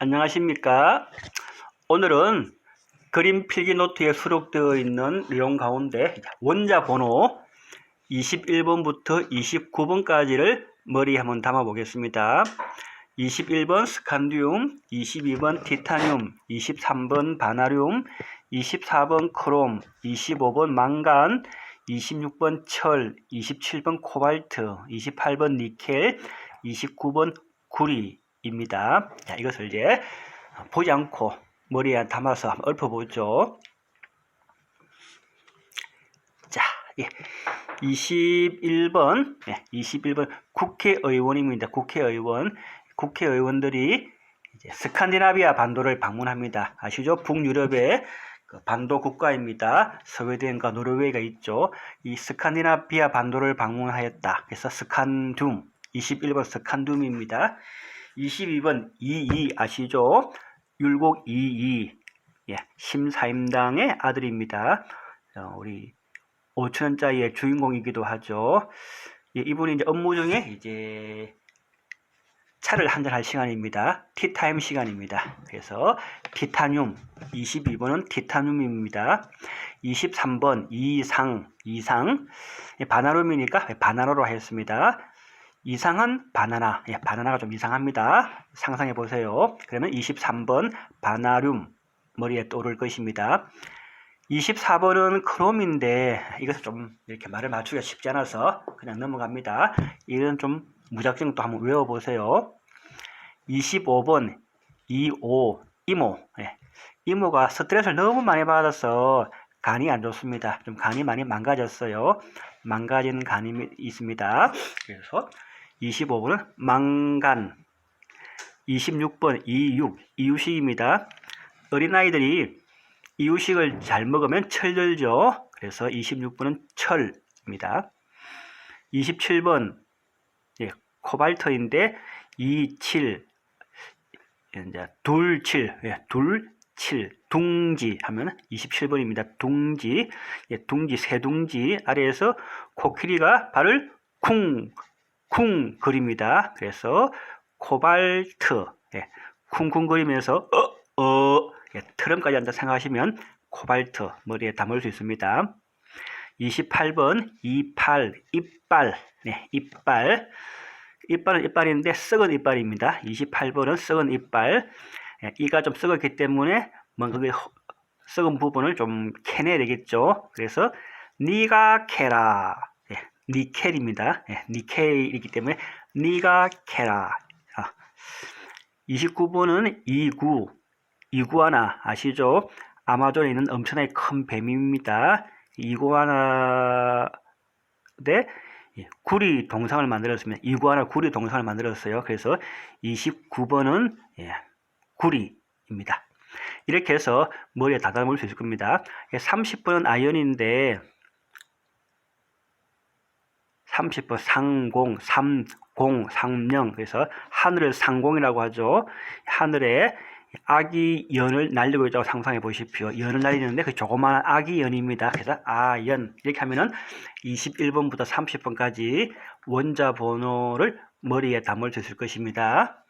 안녕하십니까. 오늘은 그림 필기 노트에 수록되어 있는 내용 가운데 원자 번호 21번부터 29번까지를 머리에 한번 담아 보겠습니다. 21번 스칸디움, 22번 티타늄, 23번 바나륨, 24번 크롬, 25번 망간, 26번 철, 27번 코발트, 28번 니켈, 29번 구리 입니다. 자, 이것을 이제 보지 않고 머리에 담아서 읊어보죠. 자, 예. 21번, 예, 21번 국회의원입니다. 국회의원. 국회의원들이 스칸디나비아 반도를 방문합니다. 아시죠? 북유럽의 그 반도 국가입니다. 스웨덴과 노르웨이가 있죠. 이 스칸디나비아 반도를 방문하였다. 그래서 스칸둠, 21번 스칸둠입니다. 22번 이이 아시죠? 율곡 이이 예, 심사임당의 아들입니다. 어, 우리 5천원짜리의 주인공이기도 하죠. 예, 이분이 이제 업무 중에 이제 차를 한잔 할 시간입니다. 티타임 시간입니다. 그래서 티타늄 22번은 티타늄입니다. 23번 이상 이상 예, 바나륨이니까 바나나로 하였습니다. 이상한 바나나 예, 바나나가 좀 이상합니다. 상상해 보세요. 그러면 23번 바나륨 머리에 떠오를 것입니다. 24번은 크롬인데 이것을 좀 이렇게 말을 맞추기가 쉽지 않아서 그냥 넘어갑니다. 이건 좀 무작정 또 한번 외워보세요. 25번 이오 이모 예. 이모가 스트레스를 너무 많이 받아서 간이 안 좋습니다. 좀 간이 많이 망가졌어요. 망가진 간이 있습니다. 그래서 25번은 망간 26번 이육 이유식입니다. 어린아이들이 이유식을 잘 먹으면 철들죠. 그래서 26번은 철입니다. 27번 예, 코발트인데 27 이제 둘칠 예, 둘칠 둥지 하면 27번입니다. 둥지 예, 둥지 새둥지 아래에서 코끼리가 발을 쿵 쿵 그립니다. 그래서 코발트 예, 쿵쿵거리면서 어, 어, 예, 트럼까지 한다 생각하시면 코발트 머리에 담을 수 있습니다. 28번 이팔 이빨 네, 이빨 이빨은 이빨인데 썩은 이빨입니다. 28번은 썩은 이빨 예, 이가 좀 썩었기 때문에 뭔가 그 썩은 부분을 좀 캐내야 되겠죠. 그래서 니가 캐라 예, 니켈입니다. 예, 니켈이기 때문에 니가 캐라 아, 29번은 이구 이구아나 아시죠? 아마존에 있는 엄청나게 큰 뱀입니다. 이구아나 대 구리 동상을 만들었습니다. 이구아나 구리 동상을 만들었어요. 그래서 29번은 예, 구리입니다. 이렇게 해서 머리에 다담을 수 있을 겁니다. 30번은 아연인데 30번 상공, 삼공, 상령 그래서 하늘을 상공이라고 하죠. 하늘에 아기 연을 날리고 있다고 상상해 보십시오. 연을 날리는데 그 조그마한 아기 연입니다. 그래서 아연 이렇게 하면은 21번부터 30번까지 원자 번호를 머리에 담을 수 있을 것입니다.